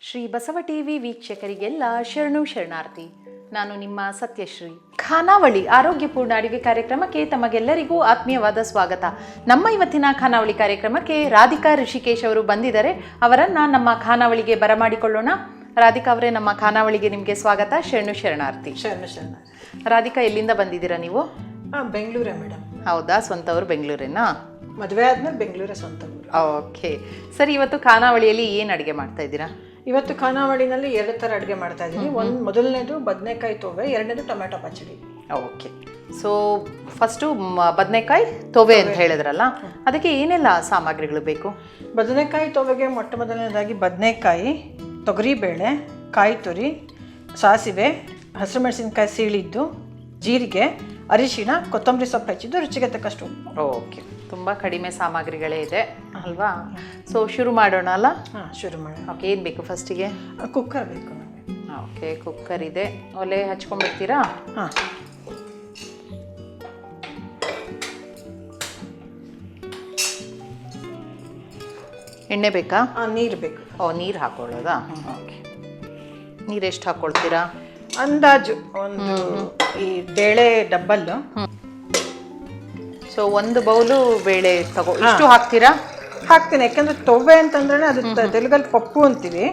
Shri Basava TV ವೀಕ್ಷಕರಿಗೆಲ್ಲ ಶರಣು ಶರಣಾರ್ಥಿ. ನಾನು ನಿಮ್ಮ ಸತ್ಯಶ್ರೀ. ಖಾನಾವಳಿ ಆರೋಗ್ಯಪೂರ್ಣ ಅಡಿಗೆ ಕಾರ್ಯಕ್ರಮಕ್ಕೆ ತಮಗೆಲ್ಲರಿಗೂ ಆತ್ಮೀಯವಾದ ಸ್ವಾಗತ. ನಮ್ಮ ಇವತ್ತಿನ ಖಾನಾವಳಿ ಕಾರ್ಯಕ್ರಮಕ್ಕೆ ರಾಧಿಕಾ ಋಷಿಕೇಶ್ ಅವರು ಬಂದಿದ್ದಾರೆ. ಅವರನ್ನ ನಮ್ಮ ಖಾನಾವಳಿಗೆ ಬರಮಾಡಿಕೊಳ್ಳೋಣ. ರಾಧಿಕಾ ಅವರೇ ನಮ್ಮ ಖಾನಾವಳಿಗೆ ನಿಮಗೆ ಸ್ವಾಗತ. ಶರಣು ಶರಣಾರ್ಥಿ. ಶರಣು ಶರಣ ರಾಧಿಕಾ ಎಲ್ಲಿಂದ ಬಂದಿದ್ದೀರಾ ನೀವು? ಬೆಂಗಳೂರೇ ಮೇಡಮ್ ಹೌದಾ ಸ್ವಂತವರು ಬೆಂಗಳೂರೇನಾ? ಮದುವೆ ಆದ್ಮೇಲೆ ಬೆಂಗಳೂರ ಸ್ವಂತ ಓಕೆ. ಸರಿ ಇವತ್ತು ಖಾನಾವಳಿಯಲ್ಲಿ ಏನು ಅಡುಗೆ ಮಾಡ್ತಾ ಇದ್ದೀರಾ? ಇವತ್ತು ಖಾನಾವಳಿನಲ್ಲಿ ಎರಡು ಥರ ಅಡುಗೆ ಮಾಡ್ತಾ ಇದ್ದೀನಿ. ಒಂದು ಮೊದಲನೇದು ಬದನೆಕಾಯಿ ತೊವೆ ಎರಡನೇದು ಟೊಮೆಟೊ ಪಚಡಿ. ಓಕೆ. ಸೊ ಫಸ್ಟು ಬದನೆಕಾಯಿ ತೊವೆ ಅಂತ ಹೇಳಿದ್ರಲ್ಲ ಅದಕ್ಕೆ ಏನೆಲ್ಲ ಸಾಮಗ್ರಿಗಳು ಬೇಕು? ಬದನೆಕಾಯಿ ತೊವೆಗೆ ಮೊಟ್ಟ ಮೊದಲನೇದಾಗಿ ಬದನೆಕಾಯಿ ತೊಗರಿಬೇಳೆ ಕಾಯಿ ತುರಿ ಸಾಸಿವೆ ಹಸಿರುಮೆಣಸಿನ್ಕಾಯಿ ಸೀಳಿದ್ದು ಜೀರಿಗೆ ಅರಿಶಿಣ ಕೊತ್ತಂಬರಿ ಸೊಪ್ಪು ಹೆಚ್ಚಿದ್ದು ರುಚಿಗೆ ತಕ್ಕಷ್ಟು ಓಕೆ. ತುಂಬ ಕಡಿಮೆ ಸಾಮಗ್ರಿಗಳೇ ಇದೆ ಅಲ್ವಾ? ಸೊ ಶುರು ಮಾಡೋಣ ಅಲ್ಲ? ಹಾಂ ಶುರು ಮಾಡೋಣ. ಓಕೆ ಏನು ಬೇಕು ಫಸ್ಟಿಗೆ ಕುಕ್ಕರ್ ಬೇಕು ನಮಗೆ. ಓಕೆ ಕುಕ್ಕರ್ ಇದೆ. ಒಲೆ ಹಚ್ಕೊಂಡ್ಬಿಡ್ತೀರಾ? ಹಾಂ. ಎಣ್ಣೆ ಬೇಕಾ? ಹಾಂ ನೀರು ಬೇಕು. ಓ ನೀರು ಹಾಕೊಳ್ಳೋದಾ? ಓಕೆ ನೀರು ಎಷ್ಟು ಹಾಕ್ಕೊಳ್ತೀರಾ ಅಂದಾಜು ಒಂದು ಈ ಬೇಳೆ ಡಬ್ಬಲ್ಲು ಸೊ ಒಂದು ಬೌಲು ಬೇಳೆ ತಗೋ. ಇಷ್ಟು ಹಾಕ್ತೀರಾ? ಹಾಕ್ತೀನಿ ಯಾಕಂದ್ರೆ ತೊವೆ ಅಂತಂದ್ರೆ ಅದು ತೆಲುಗಲ್ಲಿ ಪಪ್ಪು ಅಂತೀವಿ.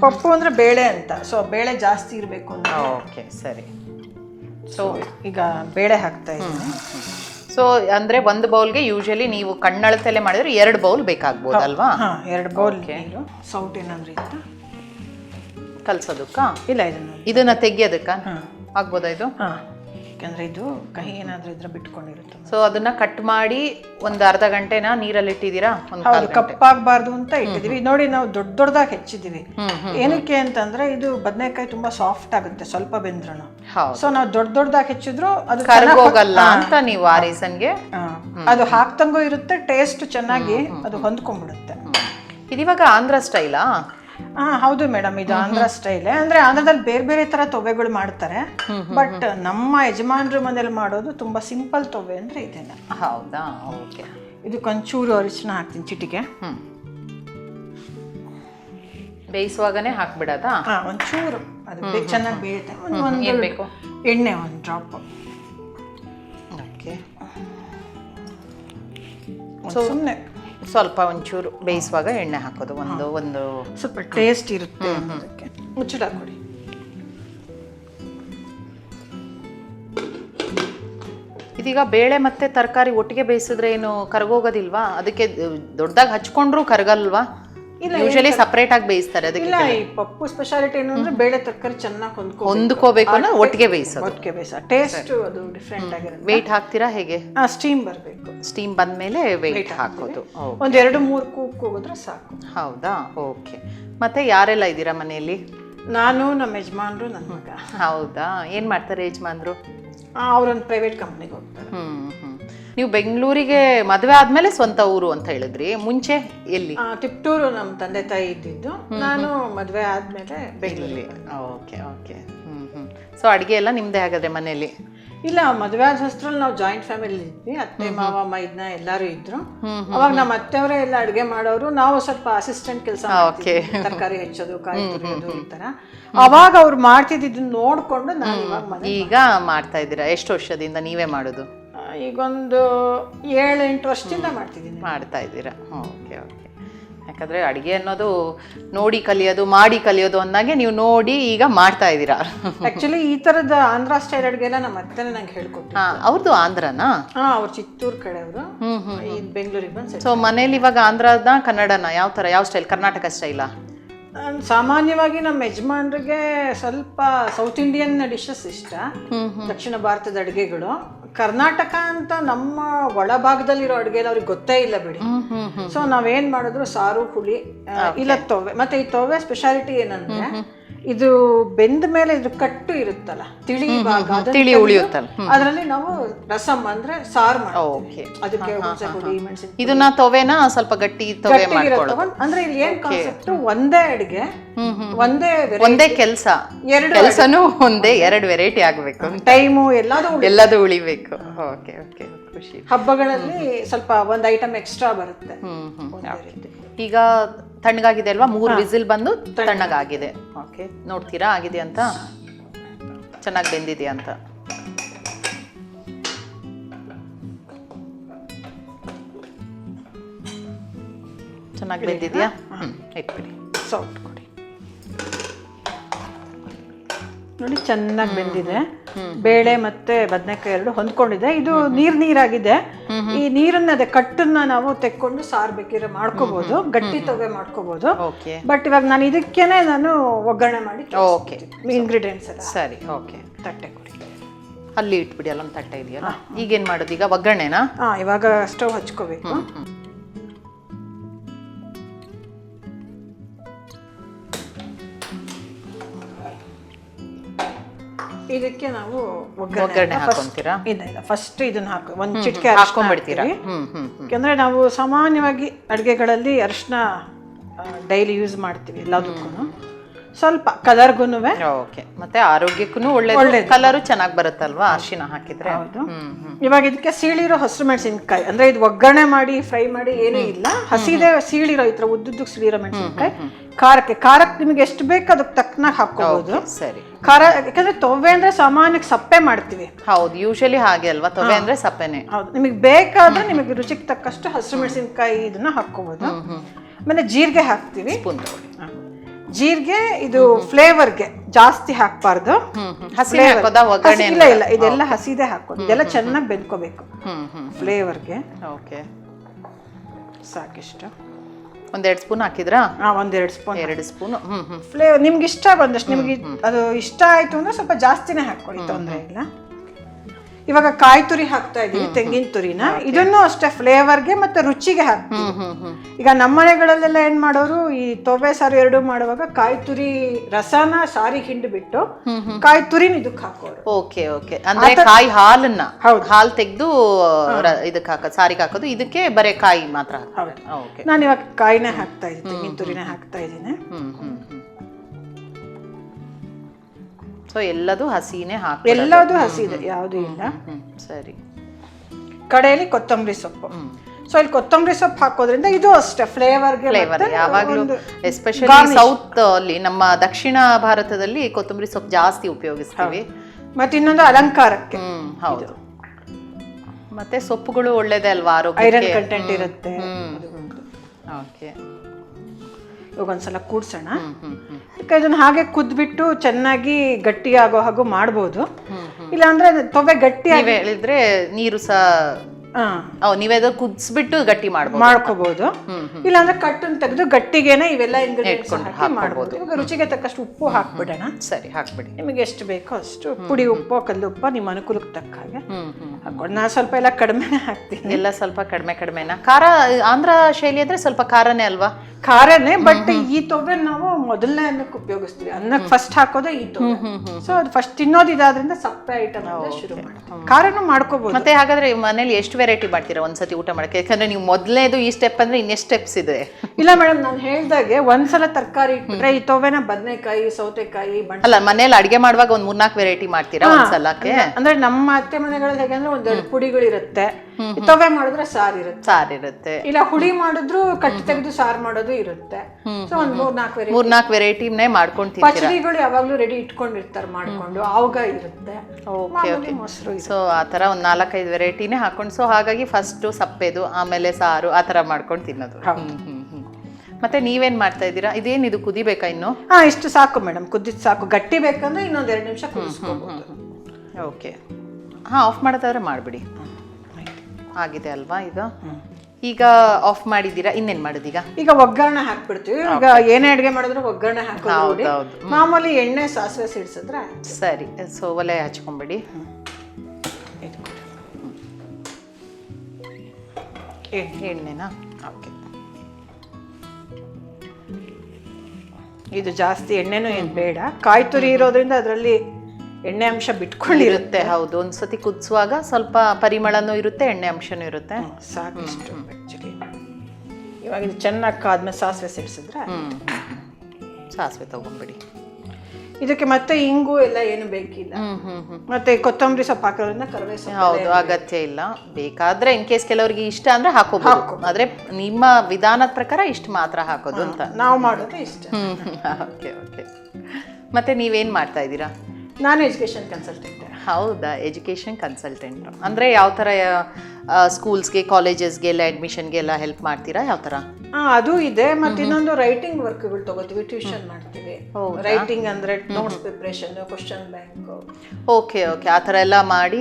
ಪಪ್ಪು ಅಂದ್ರೆ ಬೇಳೆ ಅಂತ ಸೊ ಬೇಳೆ ಜಾಸ್ತಿ ಇರಬೇಕು ಅಂತ. ಓಕೆ ಸರಿ. ಸೊ ಈಗ ಬೇಳೆ ಹಾಕ್ತಾ ಇದ್ದೀನಿ. ಸೊ ಅಂದ್ರೆ ಒಂದು ಬೌಲ್ಗೆ ಯೂಶಲಿ ನೀವು ಕಣ್ಣಳತೆಲೆ ಮಾಡಿದ್ರೆ ಎರಡು ಬೌಲ್ ಬೇಕಾಗ್ಬೋದಲ್ವಾ ಹಾ ಎರಡು ಬೌಲ್ ಸೌಟ್ ಏನಾದ್ರೂ ಇತ್ತ? ಕಲ್ಸೋದಕ್ಕ? ಇಲ್ಲ ಇದನ್ನ. ಇದನ್ನ ತೆಗಿಯೋದಕ್ಕ? ಆಗ್ಬೋದಾ ಇದು? ಹಾ. ಯಾಕಂದ್ರೆ ಇದು ಕಹಿ ಏನಾದ್ರೂ ಇದ್ರೆ ಬಿಟ್ಕೊಂಡಿರುತ್ತೆ. ಸೊ ಅದನ್ನ ಕಟ್ ಮಾಡಿ ಒಂದು ಅರ್ಧ ಗಂಟೆನ ನೀರಲ್ಲಿ ಇಟ್ಟಿದ್ದೀರಾ ಒಂದು ಹೌದು ಕಪ್ಪಾಗಬಾರ್ದು ಅಂತ ಇಟ್ಟಿದೀವಿ ನೋಡಿ ನಾವು ದೊಡ್ಡ ದೊಡ್ಡದಾಗಿ ಹೆಚ್ಚಿದೀವಿ ಏನಕ್ಕೆ ಅಂತಂದ್ರೆ ಇದು ಬದನೆಕಾಯಿ ತುಂಬಾ ಸಾಫ್ಟ್ ಆಗುತ್ತೆ ಸ್ವಲ್ಪ ಬೆಂದ್ರೂ ಸೊ ನಾವು ದೊಡ್ಡ ದೊಡ್ಡದಾಗಿ ಹೆಚ್ಚಿದ್ರು ಅದು ಹೋಗಲ್ಲ ಅಂತ ನೀವು ಆ ರೀಸನ್ಗೆ. ಅದು ಹಾಕ್ತಂಗೂ ಇರುತ್ತೆ ಟೇಸ್ಟ್ ಚೆನ್ನಾಗಿ ಅದು ಹೊಂದ್ಕೊಂಡ್ಬಿಡುತ್ತೆ. ಇದಿವಾಗ ಆಂಧ್ರ ಸ್ಟೈಲಾ ಹಾ ಹೌದು ಮೇಡಮ್ ಇದು ಆಂಧ್ರ ಸ್ಟೈಲ್ ಅಂದ್ರೆ ಆಂಧ್ರದಲ್ಲಿ ಬೇರೆ ಬೇರೆ ತರ ತೊವೆಗಳು ಮಾಡ್ತಾರೆ. ಬಟ್ ನಮ್ಮ ಯಜಮಾನ್ರ ಮನೇಲಿ ಮಾಡೋದು ತುಂಬಾ ಸಿಂಪಲ್ ತೊವೆ ಅಂದ್ರೆ ಇದೆಲ್ಲ ಹೌದಾ? ಓಕೆ. ಇದಕ್ಕೊಂಚೂರು ಅರಿಶಿನ ಹಾಕ್ತೀನಿ ಚಿಟಿಗೆ ಬೇಯಿಸುವಾಗನೇ ಹಾಕ್ಬಿಡೋದಾ? ಹಾ ಒಂಚೂರು. ಅದು ಬೇ- ಚೆನ್ನಾಗಿ ಬೇಯುತ್ತೆ. ಒಂದು ಒಂದು ಏನ್ ಬೇಕು? ಎಣ್ಣೆ ಒಂದು ಡ್ರಾಪ್ ಓಕೆ. ಸುಮ್ಮನೆ ಸ್ವಲ್ಪ ಒಂಚೂರು ಬೇಯಿಸುವಾಗ ಎಣ್ಣೆ ಹಾಕೋದು ಒಂದು ಒಂದು ಸ್ವಲ್ಪ ಟೇಸ್ಟ್ ಇರುತ್ತೆ ಅದಕ್ಕೆ. ಮುಚ್ಚಿಡ ಕೊಡಿ ಇದೀಗ ಬೇಳೆ ಮತ್ತೆ ತರಕಾರಿ ಒಟ್ಟಿಗೆ ಬೇಯಿಸಿದ್ರೆ ಏನು ಕರಗೋಗೋದಿಲ್ವಾ? ಅದಕ್ಕೆ ದೊಡ್ಡದಾಗಿ ಹಚ್ಕೊಂಡ್ರೂ ಕರಗಲ್ವಾ? ಯೂಶಲಿ ಸಪ್ರೇಟ್ ಆಗಿ ಬೇಯಿಸ್ತಾರೆ ಅದಕ್ಕೆ ಇಲ್ಲ ಈ ಪಪ್ಪು ಸ್ಪೆಷಾಲಿಟಿ ಏನು ಅಂದ್ರೆ ಬೇಳೆ ತರಕಾರಿ ಚೆನ್ನಾಗಿ ಹೊಂದ್ಕೊ ಹೊಂದ್ಕೋಬೇಕು ಅನ್ನೋ ಒಟ್ಟಿಗೆ ಬೇಯಿಸೋದು. ಒಟ್ಟಿಗೆ ಬೇಯಿಸ ಟೇಸ್ಟ್ ಅದು ಡಿಫ್ರೆಂಟ್ ಆಗಿರುತ್ತೆ. ವೆಯ್ಟ್ ಹಾಕ್ತೀರಾ ಹೇಗೆ? ಆ ಸ್ಟೀಮ್ ಬರಬೇಕು. ಸ್ಟೀಮ್ ಬಂದ್ಮೇಲೆ ವೆಯ್ಟ್ ಹಾಕೋದು. ಒಂದೆರಡು ಎರಡು ಮೂರು ಕೂಕ್ ಹೋಗಿದ್ರೆ ಸಾಕು. ಹೌದಾ? ಓಕೆ ಮತ್ತೆ ಯಾರೆಲ್ಲ ಇದ್ದೀರಾ ಮನೆಯಲ್ಲಿ? ನಾನು ನಮ್ಮ ಯಜಮಾನ್ರು ನನ್ನ ಮಗ. ಹೌದಾ? ಏನು ಮಾಡ್ತಾರೆ ಯಜಮಾನ್ರು? ಅವ್ರೊಂದು ಪ್ರೈವೇಟ್ ಕಂಪ್ನಿಗೆ ಹೋಗ್ತಾರೆ. ನೀವು ಬೆಂಗಳೂರಿಗೆ ಮದುವೆ ಆದ್ಮೇಲೆ ಸ್ವಂತ ಊರು ಅಂತ ಹೇಳಿದ್ರಿ ಮುಂಚೆ ಎಲ್ಲಿ? ಆ, ತಿಪ್ಟೂರು ನಮ್ಮ ತಂದೆ ತಾಯಿ ಇದ್ದಿದ್ದು. ನಾನು ಮದುವೆ ಆದ್ಮೇಲೆ ಬೆಂಗಳೂರಿ. Okay okay. ಹ್ಮ್ ಹ್ಮ್. ಸೊ ಅಡುಗೆ ಎಲ್ಲ ನಿಮ್ದೇ ಹಾಗಾದ್ರೆ ಮನೆಯಲ್ಲಿ? ಇಲ್ಲ ಮದುವೆ ಆದ ಹೊಸ್ತ್ರಲ್ಲಿ ನಾವು ಜಾಯಿಂಟ್ ಫ್ಯಾಮಿಲಿ ಇದ್ವಿ. ಅತ್ತೆ ಮಾವ ಇದ್ನ ಎಲ್ಲರೂ ಇದ್ರು. ಅವಾಗ ನಮ್ಮ ಅತ್ತೆಯವರೇ ಎಲ್ಲ ಅಡುಗೆ ಮಾಡೋರು. ನಾವು ಸ್ವಲ್ಪ ಅಸಿಸ್ಟೆಂಟ್ ಕೆಲಸ ತರಕಾರಿ ಹೆಚ್ಚೋದು ಕಾಯಿ ತುರಿಯೋದು ಈ ಅವಾಗ ಅವ್ರು ಮಾಡ್ತಿದ್ದು ನೋಡ್ಕೊಂಡು ನಾನು ಇವಾಗ ಮನೆ ಈಗ ಮಾಡ್ತಾ ಇದ್ದೀರಾ? ಎಷ್ಟು ವರ್ಷದಿಂದ ನೀವೇ ಮಾಡೋದು? ಈಗೊಂದು ಏಳು ಎಂಟು ವರ್ಷದಿಂದ ಮಾಡ್ತಿದ್ದೀನಿ. ಮಾಡ್ತಾ ಇದ್ದೀರಾ? ಓಕೆ ಓಕೆ ಯಾಕಂದರೆ ಅಡುಗೆ ಅನ್ನೋದು ನೋಡಿ ಕಲಿಯೋದು ಮಾಡಿ ಕಲಿಯೋದು ಅಂದಾಗೆ ನೀವು ನೋಡಿ ಈಗ ಮಾಡ್ತಾ ಇದ್ದೀರಾ? ಆ್ಯಕ್ಚುಲಿ ಈ ಥರದ ಆಂಧ್ರ ಸ್ಟೈಲ್ ಅಡುಗೆ ಎಲ್ಲ ನಮ್ಮ ಅತ್ತೆನೇ ನಂಗೆ ಹೇಳ್ಕೊಟ್ಟು ಹಾಂ ಅವ್ರದ್ದು ಆಂಧ್ರನಾ? ಹಾಂ ಅವ್ರು ಚಿತ್ತೂರು ಕಡೆಯವರು ಹ್ಮ್ ಹ್ಮ್ ಈ ಬೆಂಗಳೂರಿಗೆ ಬಂದು ಸೊ ಮನೇಲಿ ಇವಾಗ ಆಂಧ್ರದ ಕನ್ನಡನ ಯಾವ ಥರ ಯಾವ ಸ್ಟೈಲ್ ಕರ್ನಾಟಕ ಸ್ಟೈಲಾ ಸಾಮಾನ್ಯವಾಗಿ ನಮ್ಮ ಯಜಮಾನ್ರಿಗೆ ಸ್ವಲ್ಪ ಸೌತ್ ಇಂಡಿಯನ್ ಡಿಶಸ್ ಇಷ್ಟ. ದಕ್ಷಿಣ ಭಾರತದ ಅಡುಗೆಗಳು. ಕರ್ನಾಟಕ ಅಂತ ನಮ್ಮ ಒಳಭಾಗದಲ್ಲಿರೋ ಅಡುಗೆ ಎಲ್ಲ ಅವ್ರಿಗೆ ಗೊತ್ತೇ ಇಲ್ಲ ಬಿಡಿ. ಸೊ ನಾವೇನ್ ಮಾಡಿದ್ರು ಸಾರು ಹುಳಿ ಇಲ್ಲ ತೊವೆ ಮತ್ತೆ ಈ ತೊವೆ ಸ್ಪೆಷಾಲಿಟಿ ಏನಂದ್ರೆ ಇದು ಬೆಂದ ಮೇಲೆ ಇದು ಕಟ್ಟು ಇರುತ್ತಲ್ಲ ತಿಳಿ ಭಾಗ ತಿಳಿ ಉಳಿಯುತ್ತಲ್ಲ ಅದರಲ್ಲಿ ನಾವು ರಸಂ ಅಂದ್ರೆ ಸಾರು ಓಕೆ. ಅದಕ್ಕೆ ಮೆಣಸಿನ ಇದನ್ನ ತವೆನ? ಸ್ವಲ್ಪ ಗಟ್ಟಿ ತವೆ ಮಾಡ್ಕೊಳ್ಳೋದು. ಅಂದ್ರೆ ಇಲ್ಲಿ ಏನ್ ಕಾನ್ಸೆಪ್ಟ್ ಒಂದೇ ಅಡಿಗೆ ಒಂದೇ ಒಂದೇ ಕೆಲಸ. ಎರಡು ಕೆಲಸನೂ ಒಂದೇ ಎರಡು ವೆರೈಟಿ ಆಗಬೇಕು ಟೈಮು ಎಲ್ಲದೂ ಎಲ್ಲದೂ ಉಳಿಬೇಕು. Okay okay. ಖುಷಿ. ಹಬ್ಬಗಳಲ್ಲಿ ಸ್ವಲ್ಪ ಒಂದ್ ಐಟಮ್ ಎಕ್ಸ್ಟ್ರಾ ಬರುತ್ತೆ. ಈಗ ತಣ್ಣಗಾಗಿದೆ ಅಲ್ವಾ? ಮೂರು ವಿಸಿಲ್ ಬಂದು ತಣ್ಣಗಾಗಿದೆ. ಓಕೆ ನೋಡ್ತೀರಾ? ಆಗಿದೆ ಅಂತ? ಚೆನ್ನಾಗಿ ಬೆಂದಿದೆ ಅಂತ? ಚೆನ್ನಾಗಿ ಬೆಂದಿದೆಯಾ? ಇಟ್ಬಿಡಿ. ಸಾಲ್ಟ್ ಕೊಡಿ. ನೋಡಿ ಚೆನ್ನಾಗಿ ಬೆಂದಿದೆ. ಬೇಳೆ ಮತ್ತೆ ಬದನೆಕಾಯಿ ಎರಡು ಹೊಂದ್ಕೊಂಡಿದೆ. ಇದು ನೀರ್ ನೀರಾಗಿದೆ. ಈ ನೀರನ್ನ ಅದೇ ಕಟ್ಟನ್ನ ನಾವು ತೆಕ್ಕೊಂಡು ಸಾರು ಬೇಕಿದ್ರೆ ಮಾಡ್ಕೋಬಹುದು ಗಟ್ಟಿ ತೊಗೆ ಮಾಡ್ಕೋಬಹುದು ಓಕೆ. ಬಟ್ ಇವಾಗ ನಾನು ಇದಕ್ಕೇನೆ ನಾನು ಒಗ್ಗರಣೆ ಮಾಡಿ ಓಕೆ. ಇಂಗ್ರೀಡಿಯೆಂಟ್ಸ್ ಎಲ್ಲ. ಸರಿ ಓಕೆ. ತಟ್ಟೆ ಕೊಡಿ. ಅಲ್ಲಿ ಇಟ್ಬಿಡಿ ಅಲ್ಲೊಂದು ತಟ್ಟೆ ಇದೆಯಲ್ಲ? ಈಗೇನ್ ಮಾಡೋದು? ಈಗ ಒಗ್ಗರಣೆನಾ? ಇವಾಗ ಸ್ಟವ್ ಹಚ್ಕೋಬೇಕು. ಇದಕ್ಕೆ ನಾವು ಒಗ್ಗರಣೆ ಹಾಕೊಂತೀರಾ ಇಲ್ಲ ಇಲ್ಲ. ಫಸ್ಟ್ ಇದನ್ನ ಹಾಕು ಒಂದ್ ಚಿಟಿಕೆ ಹಾಕೊಂಡ್ಬಿಡ್ತೀರಾ ಯಾಕಂದ್ರೆ ನಾವು ಸಾಮಾನ್ಯವಾಗಿ ಅಡುಗೆಗಳಲ್ಲಿ ಅರಿಶಿನ ಡೈಲಿ ಯೂಸ್ ಮಾಡ್ತೀವಿ ಎಲ್ಲದಕ್ಕೂ ಸ್ವಲ್ಪ ಕಲರ್ಗೂ ಓಕೆ ಮತ್ತೆ ಆರೋಗ್ಯಕ್ಕೂ ಒಳ್ಳೆ ಕಲರು ಚೆನ್ನಾಗಿ ಬರುತ್ತಲ್ವಾ ಅರ್ಶಿನ ಹಾಕಿದ್ರೆ? ಹ್ಮ್ ಇವಾಗ ಇದಕ್ಕೆ ಸೀಳಿರೋ ಹಸಿರು ಮೆಣಸಿನಕಾಯಿ. ಅಂದ್ರೆ ಇದು ಒಗ್ಗರಣೆ ಮಾಡಿ ಫ್ರೈ ಮಾಡಿ ಏನೂ ಇಲ್ಲ. ಹಸಿದೆ ಸೀಳಿರೋ ಈ ಥರ ಉದ್ದುದ್ದಕ್ಕೆ ಸೀಳಿರೋ ಮೆಣಸಿನಕಾಯಿ. ಖಾರಕ್ಕೆ ಖಾರಕ್ಕೆ ನಿಮಗೆ ಎಷ್ಟು ಬೇಕು ಅದಕ್ಕೆ ತಕ್ಕನಾಗಿ ಹಾಕೋಬಹುದು ಸರಿ. ಖಾರ ಯಾಕಂದ್ರೆ ತೊವೆ ಅಂದ್ರೆ ಸಾಮಾನ್ಯಕ್ಕೆ ಸಪ್ಪೆ ಮಾಡ್ತೀವಿ. ಹೌದು ಯೂಶಲಿ ಹಾಗೆ ಅಲ್ವಾ? ತೊವೆ ಅಂದ್ರೆ ಸಪ್ಪೆನೆ. ಹೌದು. ನಿಮಗೆ ಬೇಕಾದ್ರೆ ನಿಮಗೆ ರುಚಿಗೆ ತಕ್ಕಷ್ಟು ಹಸಿರು ಮೆಣಸಿನಕಾಯಿ ಇದನ್ನ ಹಾಕೋಬಹುದು ಆಮೇಲೆ ಜೀರಿಗೆ ಹಾಕ್ತೀವಿ. ಸ್ಪೂನ್. ಜೀರಿಗೆ ಇದು ಫ್ಲೇವರ್ಗೆ ಜಾಸ್ತಿ ಹಾಕ್ಬಾರ್ದು. ಇಲ್ಲ ಇಲ್ಲ ಇದೆಲ್ಲ ಹಸಿದೆ ಹಾಕೋದು ಇದೆಲ್ಲ ಚೆನ್ನಾಗಿ ಬೆಂದ್ಕೋಬೇಕು. ಫ್ಲೇವರ್ಗೆ ಓಕೆ ಸಾಕಿಷ್ಟು. ಒಂದೆರಡು ಸ್ಪೂನ್ ಹಾಕಿದ್ರಾ? ಹಾ ಒಂದೆರಡು ಸ್ಪೂನ್ ಎರಡು ಸ್ಪೂನ್? ಫ್ಲೇವರ್ ನಿಮ್ಗೆ ಇಷ್ಟ ಬಂದಷ್ಟು ನಿಮ್ಗೆ ಅದು ಇಷ್ಟ ಆಯ್ತು ಅಂದ್ರೆ ಸ್ವಲ್ಪ ಜಾಸ್ತಿನೇ ಹಾಕೊಳ್ಳಿ ತೊಂದರೆ ಇಲ್ಲ. ಇವಾಗ ಕಾಯಿ ತುರಿ ಹಾಕ್ತಾ ಇದೀವಿ ತೆಂಗಿನ ತುರಿನ. ಇದನ್ನು ಅಷ್ಟೇ ಫ್ಲೇವರ್ಗೆ ಮತ್ತೆ ರುಚಿಗೆ ಹಾಕ್ತೀವಿ ಈಗ ನಮ್ಮನೆಗಳಲ್ಲೆಲ್ಲ ಏನ್ ಮಾಡೋರು ಈ ತೊಬೆ ಸಾರು ಎರಡು ಮಾಡುವಾಗ ಕಾಯಿ ತುರಿ ರಸನ ಸಾರಿ ಹಿಂಡ್ ಬಿಟ್ಟು ಕಾಯಿ ತುರಿನ ಇದಕ್ಕೆ ಹಾಕೋರು. ಓಕೆ ಓಕೆ ಅಂದ್ರೆ ಕಾಯಿ ಹಾಲನ್ನ ಹೌದು. ಹಾಲ್ ತೆಗೆದು ಇದಕ್ ಹಾಕೋದು ಸಾರಿಗೆ ಹಾಕೋದು ಇದಕ್ಕೆ ಬರೇ ಕಾಯಿ ಮಾತ್ರ ಹೌದು. ನಾನು ಇವಾಗ ಕಾಯಿನೇ ಹಾಕ್ತಾ ಇದ್ದೀನಿ ತೆಂಗಿನ ತುರಿನೇ ಹಾಕ್ತಾ ಇದ್ದೀನಿ. ಸೊ ಎಲ್ಲದೂ ಹಸಿನೇ ಹಾಕಿ ಎಲ್ಲದೂ ಹಸಿ ಇದೆ ಯಾವುದೂ ಇಲ್ಲ. ಸರಿ. ಕಡೆಯಲ್ಲಿ ಕೊತ್ತಂಬರಿ ಸೊಪ್ಪು. ಸೊ ಇಲ್ಲಿ ಕೊತ್ತಂಬರಿ ಸೊಪ್ಪು ಹಾಕೋದ್ರಿಂದ ಇದು ಅಷ್ಟೇ ಫ್ಲೇವರ್ಗೆ ಫ್ಲೇವರ್ ಯಾವಾಗಲೂ ಎಸ್ಪೆಷಲಿ ಸೌತ್ ಅಲ್ಲಿ ನಮ್ಮ ದಕ್ಷಿಣ ಭಾರತದಲ್ಲಿ ಕೊತ್ತಂಬರಿ ಸೊಪ್ಪು ಜಾಸ್ತಿ ಉಪಯೋಗಿಸ್ತೀವಿ. ಮತ್ತೆ ಇನ್ನೊಂದು ಅಲಂಕಾರಕ್ಕೆ. ಹ್ಮ್ ಹೌದು. ಮತ್ತೆ ಸೊಪ್ಪುಗಳು ಒಳ್ಳೇದೇ ಅಲ್ವಾ ಐರನ್ ಆರೋಗ್ಯಕ್ಕೆ ಕಂಟೆಂಟ್ ಇರುತ್ತೆ. ಓಕೆ ಇವಾಗ ಒಂದ್ಸಲ ಕೂಡ್ಸೋಣ. ಅದಕ್ಕೆ ಇದನ್ನ ಹಾಗೆ ಕುದ್ಬಿಟ್ಟು ಚೆನ್ನಾಗಿ ಗಟ್ಟಿ ಆಗೋ ಹಾಗೂ ಮಾಡ್ಬೋದು. ಇಲ್ಲಾಂದ್ರೆ ತೊವೆ ಗಟ್ಟಿ ಹೇಳಿದ್ರೆ ನೀರು ಸಹ ಓ ನೀವೇದ ಕುದಿಸ್ಬಿಟ್ಟು ಗಟ್ಟಿ ಮಾಡ್ಬೋದು ಮಾಡ್ಕೋಬಹುದು ಇಲ್ಲಾಂದ್ರೆ ಕಟ್ಟನ್ನು ತೆಗೆದು ಗಟ್ಟಿಗೆನೆ ಇವೆಲ್ಲ ಇಂಗ್ರೀಡಿಯೆಂಟ್ಸ್ ಮಾಡ್ಬೋದು. ಇವಾಗ ರುಚಿಗೆ ತಕ್ಕಷ್ಟು ಉಪ್ಪು ಹಾಕ್ಬಿಡೋಣ. ಸರಿ ಹಾಕ್ಬಿಡಿ. ನಿಮಗೆ ಎಷ್ಟು ಬೇಕೋ ಅಷ್ಟು ಪುಡಿ ಉಪ್ಪು ಕಲ್ಲು ಉಪ್ಪು ನಿಮ್ಮ ಅನುಕೂಲಕ್ಕೆ ತಕ್ಕ ಹಾಗೆ ಹಾಕೊಂಡು ನಾ ಸ್ವಲ್ಪ ಎಲ್ಲ ಕಡಿಮೆನೇ ಹಾಕ್ತೀನಿ. ಎಲ್ಲ ಸ್ವಲ್ಪ ಕಡಿಮೆ ಕಡಿಮೆನಾ? ಖಾರ ಆಂಧ್ರ ಶೈಲಿ ಅಂದ್ರೆ ಸ್ವಲ್ಪ ಖಾರನೇ ಅಲ್ವಾ? ಖಾರನೇ ಬಟ್ ಈ ತೊವೆ ನಾವು ಮೊದಲನೇ ಅನ್ನಕ್ಕೆ ಉಪಯೋಗಿಸ್ತೀವಿ. ಅನ್ನಕ್ಕೆ ಫಸ್ಟ್ ಹಾಕೋದೇ ಈ ತೊವೆ ಸೊ ಅದು ಫಸ್ಟ್ ತಿನ್ನೋದು ಇದಾದ್ರಿಂದ ಸಪ್ಪೆ ಐಟಮ್ ಶುರು ಮಾಡ್ತೀವಿ. ಖಾರನೂ ಮಾಡ್ಕೋಬಹುದು ಮತ್ತೆ ಹಾಗಾದ್ರೆ ಮನೇಲಿ ಎಷ್ಟು ವೆರೈಟಿ ಮಾಡ್ತೀರಾ ಒಂದ್ಸತಿ ಊಟ ಮಾಡಕ್ಕೆ? ಯಾಕಂದ್ರೆ ನೀವು ಮೊದಲನೇದು ಈ ಸ್ಟೆಪ್ ಅಂದ್ರೆ ಇನ್ನೆಷ್ಟು ಸ್ಟೆಪ್ಸ್ ಇದೆ? ಇಲ್ಲ ಮೇಡಮ್ ನಾನು ಹೇಳ್ದಾಗೆ ಒಂದ್ಸಲ ತರಕಾರಿ ಇಟ್ಬಿಟ್ರೆ ಈ ತೊವೆನ ಬದನೆಕಾಯಿ ಸೌತೆಕಾಯಿ ಬಣ್ಣ ಅಲ್ಲ ಮನೇಲಿ ಅಡಿಗೆ ಮಾಡುವಾಗ ಒಂದ್ ಮೂರ್ನಾಲ್ಕು ವೆರೈಟಿ ಮಾಡ್ತೀರಾ ಒಂದ್ಸಲಕ್ಕೆ? ಅಂದ್ರೆ ನಮ್ಮ ಅತ್ತೆ ಮನೆಗಳಲ್ಲಿ ಹೇಗೆ ಅಂದ್ರೆ ಒಂದೆರಡು ಪುಡಿಗಳಿರುತ್ತೆ. ಇರುತ್ತೆ ತೊವೆ ಮಾಡಿದ್ರೆ ಸಾರ್ ಇರುತ್ತೆ. ಸಾರಿರುತ್ತೆ. ಇಲ್ಲ ಹುಳಿ ಮಾಡಿದ್ರು ಕಟ್ಟಿ ತೆಗೆದು ಸಾರ್ ಮಾಡೋದು ಇರುತ್ತೆ. ಸೊ ಒಂದ್ ಮೂರ್ ನಾಲ್ಕು ವೆರೈಟಿ. ಮೂರ್ನಾಲ್ಕು ವೆರೈಟಿನೇ ಮಾಡ್ಕೊಂಡು ಪಚಡಿಗಳು ಯಾವಾಗ್ಲೂ ರೆಡಿ ಇಟ್ಕೊಂಡಿರ್ತಾರೆ ಮಾಡ್ಕೊಂಡು. ಅವಾಗ ಇರುತ್ತೆ. ಮಾಮೂಲಿ ಮೊಸರು ಸೊ ಆ ಥರ ಒಂದು ನಾಲ್ಕೈದು ವೆರೈಟಿನೇ ಹಾಕೊಂಡು ಸೊ ಹಾಗಾಗಿ ಫಸ್ಟು ಸಪ್ಪೆದು ಆಮೇಲೆ ಸಾರು ಆ ಥರ ಮಾಡ್ಕೊಂಡು ತಿನ್ನೋದು. ಮತ್ತೆ ನೀವೇನ್ ಮಾಡ್ತಾ ಇದ್ದೀರಾ? ಇದು ಕುದಿಬೇಕಾ ಇನ್ನು? ಹಾ ಇಷ್ಟು ಸಾಕು ಮೇಡಮ್. ಕುದ್ದಿದ್ ಸಾಕು. ಗಟ್ಟಿ ಬೇಕಂದ್ರೆ ಇನ್ನೊಂದ್ ಎರಡು ನಿಮಿಷ ಕುದಿಸ್ಕೊಬಹುದು ಓಕೆ. ಹಾಂ ಆಫ್ ಮಾಡೋದಾದ್ರೆ ಮಾಡಿಬಿಡಿ. ಆಗಿದೆ ಅಲ್ವಾ ಈಗ? ಈಗ ಆಫ್ ಮಾಡಿದ್ದೀರಾ? ಇನ್ನೇನು ಮಾಡೋದೀಗ? ಈಗ ಒಗ್ಗರಣೆ ಹಾಕ್ಬಿಡ್ತೀವಿ. ಈಗ ಏನೇ ಅಡುಗೆ ಮಾಡಿದ್ರು ಒಗ್ಗರಣೆ ಹಾಕಿ ನೋಡಿ. ಹೌದು. ಮಾಮೂಲಿ ಎಣ್ಣೆ ಸಾಸಿವೆ ಸಿಡ್ಸಿದ್ರೆ. ಸರಿ ಸೊ ಒಲೆ ಹಚ್ಕೊಂಬಿಡಿ ಎಣ್ಣೆನಾ ಓಕೆ. ಇದು ಜಾಸ್ತಿ ಎಣ್ಣೆನೂ ಏನು ಬೇಡ. ಕಾಯಿ ತುರಿ ಇರೋದ್ರಿಂದ ಅದರಲ್ಲಿ ಎಣ್ಣೆ ಅಂಶ ಬಿಟ್ಕೊಂಡಿರುತ್ತೆ. ಹೌದು ಹೌದು. ಒಂದ್ಸತಿ ಕುದಿಸುವಾಗ ಸ್ವಲ್ಪ ಪರಿಮಳನೂ ಇರುತ್ತೆ ಎಣ್ಣೆ ಅಂಶನೂ ಇರುತ್ತೆ. ಸಾಕಿಷ್ಟು ಆ್ಯಕ್ಚುಲಿ ಇವಾಗ ಇದು ಚೆನ್ನಾಗಿ ಕಾದ್ಮೇಲೆ ಸಾಸಿವೆ ಸೇರಿಸಿದ್ರೆ ಸಾಸಿವೆ ತಗೊಂಬಿಡಿ ಇದಕ್ಕೆ ಮತ್ತೆ ಇಂಗು ಎಲ್ಲ ಏನು ಬೇಕಿಲ್ಲ. ಮತ್ತೆ ಕೊತ್ತಂಬರಿ ಸೊಪ್ಪು ಹಾಕೋದ್ರಿಂದ ಕರವೇ ಹೌದು ಅಗತ್ಯ ಇಲ್ಲ. ಬೇಕಾದ್ರೆ ಇನ್ ಕೇಸ್ ಕೆಲವರಿಗೆ ಇಷ್ಟ ಅಂದ್ರೆ ಹಾಕೋಬೇಕು ಆದ್ರೆ ನಿಮ್ಮ ವಿಧಾನದ ಪ್ರಕಾರ ಇಷ್ಟು ಮಾತ್ರ ಹಾಕೋದು ಅಂತ. ನಾವು ಮಾಡೋದು ಇಷ್ಟ. ಓಕೆ ಓಕೆ ಮತ್ತೆ ನೀವೇನ್ ಮಾಡ್ತಾ ಇದ್ದೀರಾ? ನಾನು ಎಜುಕೇಶನ್ ಕನ್ಸಲ್ಟೆಂಟ್ ಹೌದಾ? ಎಜುಕೇಷನ್ ಕನ್ಸಲ್ಟೆಂಟ್ ಅಂದರೆ ಯಾವ ಥರ ಸ್ಕೂಲ್ಸ್ಗೆ ಕಾಲೇಜಸ್ಗೆ ಎಲ್ಲ ಅಡ್ಮಿಷನ್ಗೆ ಎಲ್ಲ ಹೆಲ್ಪ್ ಮಾಡ್ತೀರಾ? ಯಾವ ಥರ ಅದು ಇದೆ ಮತ್ತೆ ಇನ್ನೊಂದು ರೈಟಿಂಗ್ ವರ್ಕ್ಗಳು ತಗೋತೀವಿ ಟ್ಯೂಷನ್ ಮಾಡ್ತೀವಿ. ರೈಟಿಂಗ್ ಅಂದ್ರೆ notes preparation question bank okay okay. ಆ ಥರ ಎಲ್ಲ ಮಾಡಿ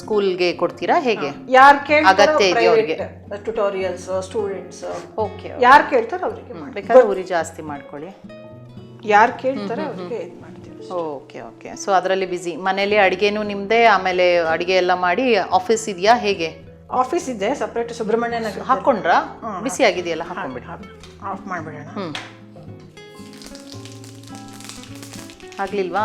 ಸ್ಕೂಲ್ಗೆ ಕೊಡ್ತೀರಾ? ಹೇಗೆ? ಯಾರು ಕೇಳ್ತಾರೆ ಅಗತ್ಯ ಇದೆ ಅವ್ರಿಗೆ? ಟ್ಯುಟೋರಿಯಲ್ಸ್ ಸ್ಟೂಡೆಂಟ್ಸ್ ಓಕೆ ಯಾರು ಕೇಳ್ತಾರೋ ಅವ್ರಿಗೆ ಮಾಡಿ ಬೇಕಾದ್ರೆ ಜಾಸ್ತಿ ಮಾಡ್ಕೊಳ್ಳಿ. ಯಾರು ಕೇಳ್ತಾರೆ ಅವ್ರಿಗೆ ಇದು ಮಾಡ್ತೀವಿ. ಓಕೆ ಓಕೆ ಸೊ ಅದರಲ್ಲಿ ಬ್ಯುಸಿ ಮನೇಲಿ ಅಡುಗೆನೂ ನಿಮ್ಮದೇ ಆಮೇಲೆ ಅಡುಗೆ ಎಲ್ಲ ಮಾಡಿ ಆಫೀಸ್ ಇದೆಯಾ ಹೇಗೆ? ಆಫೀಸ್ ಇದೆ ಸಪ್ರೇಟ್ ಸುಬ್ರಹ್ಮಣ್ಯ ನಗರ ಹಾಕ್ಕೊಂಡ್ರಾ? ಬಿಸಿ ಆಗಿದೆಯಲ್ಲ ಹಾಕೊಂಡ್ಬಿಡಿ ಆಫ್ ಮಾಡ್ಬಿಡೋಣ. ಹ್ಞೂ ಆಗ್ಲಿಲ್ವಾ